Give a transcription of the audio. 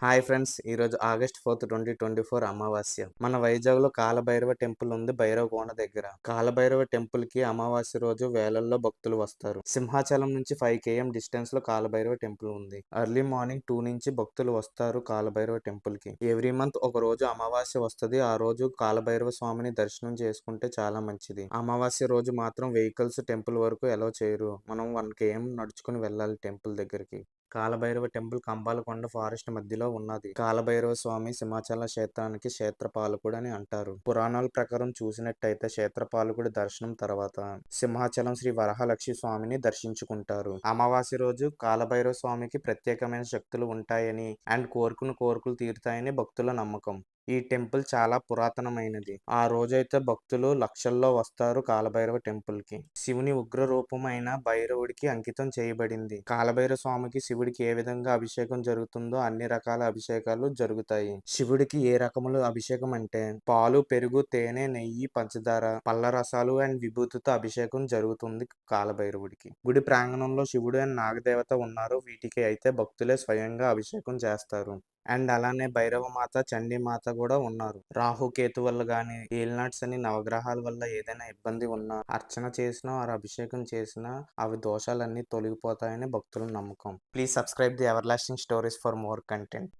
Hi friends ఈరోజు August fourth twenty twenty four Amavasya. మన వైజాగ్లో కాలభైరవ టెంపుల్ ఉంది భైరవ కోన దగ్గర. కాలభైరవ టెంపుల్కి అమావాస్య రోజు వేలల్లో భక్తులు వస్తారు. సింహాచలం నుంచి ఫైవ్ కేఎం డిస్టెన్స్లో కాలభైరవ టెంపుల్ ఉంది. ఎర్లీ మార్నింగ్ టూ నుంచి భక్తులు వస్తారు కాలభైరవ టెంపుల్కి ఎవ్రీ మంత్ ఒక రోజు అమావాస్య వస్తుంది. ఆ రోజు కాలభైరవ స్వామిని దర్శనం చేసుకుంటే చాలా మంచిది. అమావాస్య రోజు మాత్రం వెహికల్స్ టెంపుల్ వరకు ఎలా చేయరు. మనం వన్ కేఎం నడుచుకుని వెళ్ళాలి టెంపుల్ దగ్గరికి. కాలభైరవ టెంపుల్ కంబాలకొండ ఫారెస్ట్ మధ్యలో ఉన్నది. కాలభైరవ స్వామి సింహాచల క్షేత్రానికి క్షేత్రపాలకుడు అని అంటారు. పురాణాల ప్రకారం చూసినట్టయితే క్షేత్రపాలకుడి దర్శనం తర్వాత సింహాచలం శ్రీ వరహలక్ష్మి స్వామిని దర్శించుకుంటారు. అమావాస్య రోజు కాలభైరవ స్వామికి ప్రత్యేకమైన శక్తులు ఉంటాయని అండ్ కోరుకున్న కోరికలు తీరుతాయని భక్తుల నమ్మకం. ఈ టెంపుల్ చాలా పురాతనమైనది. ఆ రోజైతే భక్తులు లక్షల్లో వస్తారు కాలభైరవ టెంపుల్కి శివుని ఉగ్ర రూపమైన భైరవుడికి అంకితం చేయబడింది. కాలభైరవ స్వామికి శివుడికి ఏ విధంగా అభిషేకం జరుగుతుందో అన్ని రకాల అభిషేకాలు జరుగుతాయి. శివుడికి ఏ రకములు అభిషేకం అంటే పాలు పెరుగు తేనె నెయ్యి పంచదార పళ్ళ రసాలు అండ్ విభూతితో అభిషేకం జరుగుతుంది కాలభైరవుడికి. గుడి ప్రాంగణంలో శివుడు అండ్ నాగదేవత ఉన్నారు. వీటికి అయితే భక్తులే స్వయంగా అభిషేకం చేస్తారు. అండ్ అలానే భైరవ మాత చండీ మాత కూడా ఉన్నారు. రాహుకేతు వల్ల గాని ఏలినాట్స్ అని నవగ్రహాల వల్ల ఏదైనా ఇబ్బంది ఉన్నా అర్చన చేసినా వారు అభిషేకం చేసినా అవి దోషాలన్నీ తొలగిపోతాయని భక్తుల నమ్మకం. Please subscribe the ever lasting stories for more content.